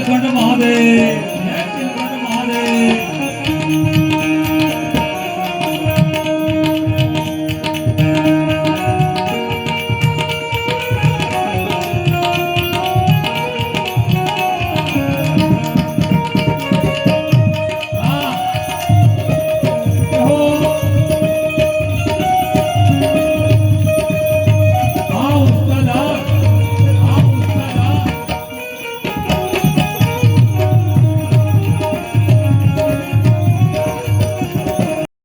கொண்டு மாதே